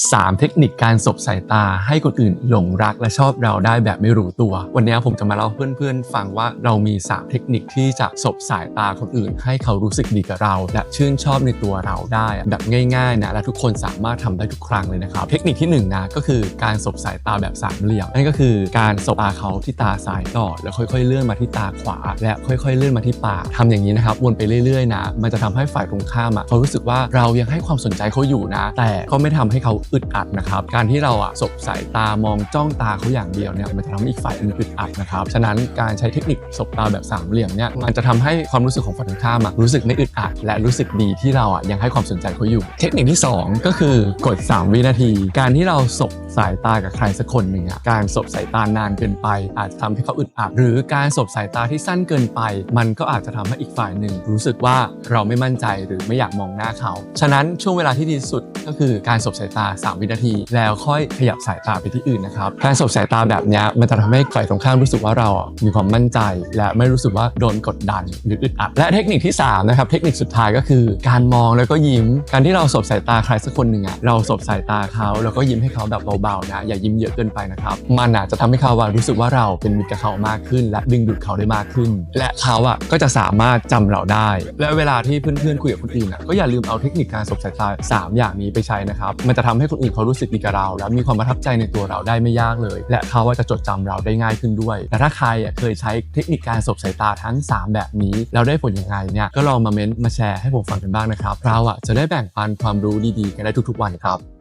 3 เทคนิคการสบสายตาให้คนอื่นหลงรักและชอบเราได้แบบไม่รู้ตัว วันนี้ผมจะมาเล่าเพื่อนๆ ฟังว่าเรามี 3 เทคนิคที่จะสบสายตาคนอื่น ให้เขารู้สึกดีกับเรา และชื่นชอบในตัวเราได้แบบง่ายๆนะและทุกคนสามารถทำได้ทุกครั้งเลยนะครับ เทคนิคที่1นงนะก็คือการสบสายตาแบบสามเหลี่ยมนั่นก็คือการสบตาเขาที่ตาซ้ายก่อนแล้วค่อยๆ เลื่อนมาที่ตาขวา และค่อยๆ เลื่อนมาที่ปากทำอย่างนี้นะครับวนไปเรื่อยๆนะมันจะทำให้ฝ่ายตรงข้ามเขารู้สึกว่าเรายังให้ความสนใจเขาอยู่นะ แต่ก็ไม่ทำให้เขาอึดอัดนะครับการที่เราอะสบสายตามองจ้องตาเขาอย่างเดียวเนี่ยมันจะทำให้อีกฝ่ายอึดอัดนะครับฉะนั้นการใช้เทคนิคสบตาแบบสามเหลี่ยมเนี่ยมันจะทำให้ความรู้สึกของฝ่ายตรงข้ามรู้สึกไม่อึดอัด และรู้สึกดีที่เราอะยังให้ความสนใจเขาอยู่ เทคนิคที่สองก็คือกด 3 วินาที การที่เราสบสายตากับใครสักคนหนึ่งอะการสบสายตานานเกินไป อาจจะทำให้เขาอึดอัด หรือการสบสายตาที่สั้นเกินไป มันก็อาจจะทำให้อีกฝ่ายหนึ่ง รู้สึกว่าเราไม่มั่นใจหรือไม่อยากมองหน้าเขา ฉะนั้นช่วงเวลาที่ดีสุดก็คือการสบสายตา3 วินาที แล้วค่อยขยับสายตาไปที่อื่นนะครับการสบสายตาแบบนี้มันจะทำให้ฝ่ายตรงข้ามรู้สึกว่าเรามีความมั่นใจ และไม่รู้สึกว่าโดนกดดันหรืออึดอัด และเทคนิคที่สามนะครับเทคนิคสุดท้ายก็คือ การมองแล้วก็ยิ้ม การที่เราสบสายตาใครสักคนหนึ่งอะเราสบสายตาเขาแล้วก็ยิ้มให้เขาแบบเบาๆนะอย่ายิ้มเยอะเกินไปนะครับมันอาจจะทำให้เขาว่ารู้สึกว่าเราเป็นมิตรกับเขามากขึ้น และดึงดูดเขาได้มากขึ้น และเขาอะก็จะสามารถจำเราได้ และเวลาที่เพื่อนๆคุยกับคนอื่นอะก็อย่าลืมเอาเทคนิคการสบสายตาสามอย่างนี้ไปใช้นะครับมันจะทำใให้คนอื่นเขารู้สึกดีกับเรา และมีความประทับใจในตัวเราได้ไม่ยากเลย และเขาว่าจะจดจำเราได้ง่ายขึ้นด้วย แต่ถ้าใครอะเคยใช้เทคนิคการสบสายตาทั้ง 3 แบบนี้ แล้วได้ผลยังไงเนี่ยก็ลองมาเม้นต์มาแชร์ให้ผมฟังกันบ้างนะครับเราอะจะได้แบ่งปันความรู้ดีๆกันได้ทุกๆวันครับ